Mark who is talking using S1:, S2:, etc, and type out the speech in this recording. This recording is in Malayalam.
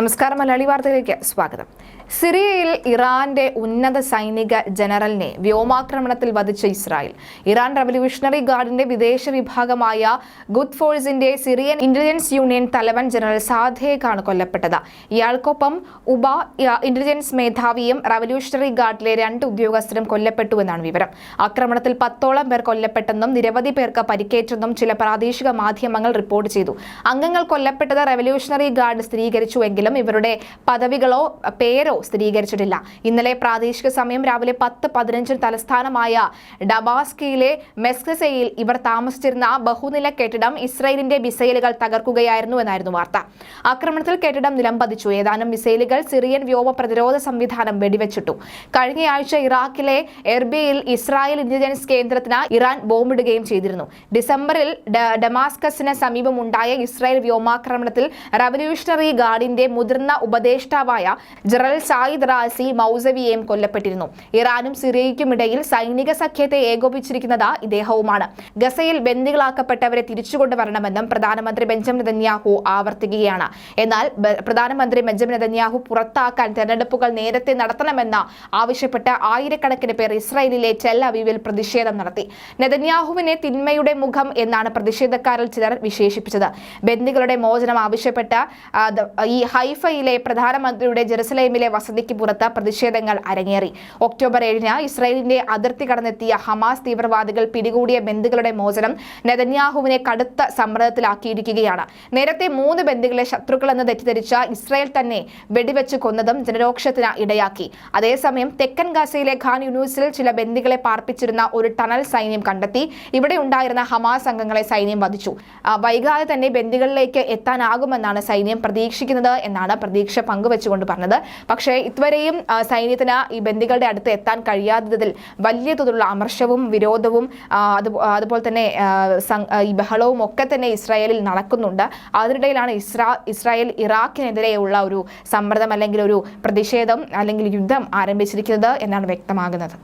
S1: നമസ്കാരം മലയാളി വാർത്തയിലേക്ക് സ്വാഗതം. സിറിയയിൽ ഇറാന്റെ ഉന്നത സൈനിക ജനറലിനെ വ്യോമാക്രമണത്തിൽ വധിച്ച ഇസ്രായേൽ. ഇറാൻ റവല്യൂഷണറി ഗാർഡിന്റെ വിദേശ വിഭാഗമായ ഗുഡ് ഫോഴ്സിന്റെ സിറിയൻ ഇന്റലിജൻസ് യൂണിയൻ തലവൻ ജനറൽ സാധേക്കാണ് കൊല്ലപ്പെട്ടത്. ഇയാൾക്കൊപ്പം ഉബ ഇന്റലിജൻസ് മേധാവിയും റവല്യൂഷണറി ഗാർഡിലെ രണ്ട് ഉദ്യോഗസ്ഥരും കൊല്ലപ്പെട്ടുവെന്നാണ് വിവരം. ആക്രമണത്തിൽ പത്തോളം പേർ കൊല്ലപ്പെട്ടെന്നും നിരവധി പേർക്ക് പരിക്കേറ്റെന്നും ചില പ്രാദേശിക മാധ്യമങ്ങൾ റിപ്പോർട്ട് ചെയ്തു. അംഗങ്ങൾ കൊല്ലപ്പെട്ടത് റവല്യൂഷണറി ഗാർഡ് സ്ഥിരീകരിച്ചുവെങ്കിലും ഇവരുടെ പദവികളോ പേരോ സ്ഥിരീകരിച്ചിട്ടില്ല. ഇന്നലെ പ്രാദേശിക സമയം രാവിലെ പത്ത് പതിനഞ്ചിന് തലസ്ഥാനമായ ഡബാസ്കയിലെ മെസ്കസയിൽ ഇവർ താമസിച്ചിരുന്ന ബഹുനില കെട്ടിടം ഇസ്രയേലിന്റെ മിസൈലുകൾ തകർക്കുകയായിരുന്നു എന്നായിരുന്നു വാർത്ത. ആക്രമണത്തിൽ കെട്ടിടം നിലംപതിച്ചു. ഏതാനും മിസൈലുകൾ സിറിയൻ വ്യോമ പ്രതിരോധ സംവിധാനം വെടിവെച്ചിട്ടു. കഴിഞ്ഞയാഴ്ച ഇറാഖിലെ എർബിയിൽ ഇസ്രായേൽ ഇന്റലിജൻസ് കേന്ദ്രത്തിന് ഇറാൻ ബോംബിടുകയും ചെയ്തിരുന്നു. ഡിസംബറിൽ ഡമാസ്കസിന് സമീപമുണ്ടായ ഇസ്രായേൽ വ്യോമാക്രമണത്തിൽ റവല്യൂഷണറി ഗാർഡിന്റെ മുതിർന്ന ഉപദേഷ്ടാവായ ജനറൽ സായിദ് റാസി മൗസവിയെയും കൊല്ലപ്പെട്ടിരുന്നു. ഇറാനും സിറിയയ്ക്കുമിടയിൽ സൈനിക സഖ്യത്തെ ഏകോപിച്ചിരിക്കുന്നത് ഇദ്ദേഹവുമാണ്. ഗസയിൽ ബന്ദികളാക്കപ്പെട്ടവരെ തിരിച്ചുകൊണ്ടുവരണമെന്നും പ്രധാനമന്ത്രി ബെഞ്ചമിൻ നെതന്യാഹു ആവർത്തിക്കുകയാണ്. എന്നാൽ പ്രധാനമന്ത്രി ബെഞ്ചമിൻ നെതന്യാഹു പുറത്താക്കാൻ തെരഞ്ഞെടുപ്പുകൾ നേരത്തെ നടത്തണമെന്ന് ആവശ്യപ്പെട്ട് ആയിരക്കണക്കിന് പേർ ഇസ്രായേലിലെ ടെൽ അവീവിൽ പ്രതിഷേധം നടത്തി. നെതന്യാഹുവിനെ തിന്മയുടെ മുഖം എന്നാണ് പ്രതിഷേധക്കാരിൽ ചിലർ വിശേഷിപ്പിച്ചത്. ബന്ദികളുടെ മോചനം ആവശ്യപ്പെട്ട് ഈ ഹൈ ഹൈഫയിലെ പ്രധാനമന്ത്രിയുടെ ജെറുസലേമിലെ വസതിക്ക് പുറത്ത് പ്രതിഷേധങ്ങൾ അരങ്ങേറി. ഒക്ടോബർ ഏഴിന് ഇസ്രായേലിന്റെ അതിർത്തി കടന്നെത്തിയ ഹമാസ് തീവ്രവാദികൾ പിടികൂടിയ ബന്ധുക്കളുടെ മോചനം നെതന്യാഹുവിനെ കടുത്ത സമ്മർദ്ദത്തിലാക്കിയിരിക്കുകയാണ്. നേരത്തെ മൂന്ന് ബന്ദികളെ ശത്രുക്കളെന്ന് തെറ്റിദ്ധരിച്ച ഇസ്രായേൽ തന്നെ വെടിവെച്ച് കൊന്നതും ജനരോക്ഷത്തിന് ഇടയാക്കി. അതേസമയം തെക്കൻ ഗാസയിലെ ഖാൻ യൂണിവേഴ്സിൽ ചില ബന്ദികളെ പാർപ്പിച്ചിരുന്ന ഒരു ടണൽ സൈന്യം കണ്ടെത്തി ഇവിടെ ഉണ്ടായിരുന്ന ഹമാസ് അംഗങ്ങളെ സൈന്യം വധിച്ചു. വൈകാതെ തന്നെ ബന്ദികളിലേക്ക് എത്താനാകുമെന്നാണ് സൈന്യം പ്രതീക്ഷിക്കുന്നത് എന്നാണ് പ്രതീക്ഷ പങ്കുവെച്ചുകൊണ്ട് പറഞ്ഞത്. പക്ഷേ ഇതുവരെയും സൈന്യത്തിന് ഈ ബന്ദികളുടെ അടുത്ത് എത്താൻ കഴിയാത്തതിൽ വലിയ തോതിലുള്ള അമർഷവും വിരോധവും അതുപോലെ തന്നെ ഈ ബഹളവും ഒക്കെ തന്നെ ഇസ്രായേലിൽ നടക്കുന്നുണ്ട്. അതിനിടയിലാണ് ഇസ്രാ ഇസ്രായേൽ ഇറാഖിനെതിരെയുള്ള ഒരു സമ്മർദ്ദം അല്ലെങ്കിൽ ഒരു പ്രതിഷേധം അല്ലെങ്കിൽ യുദ്ധം ആരംഭിച്ചിരിക്കുന്നത് എന്നാണ് വ്യക്തമാകുന്നത്.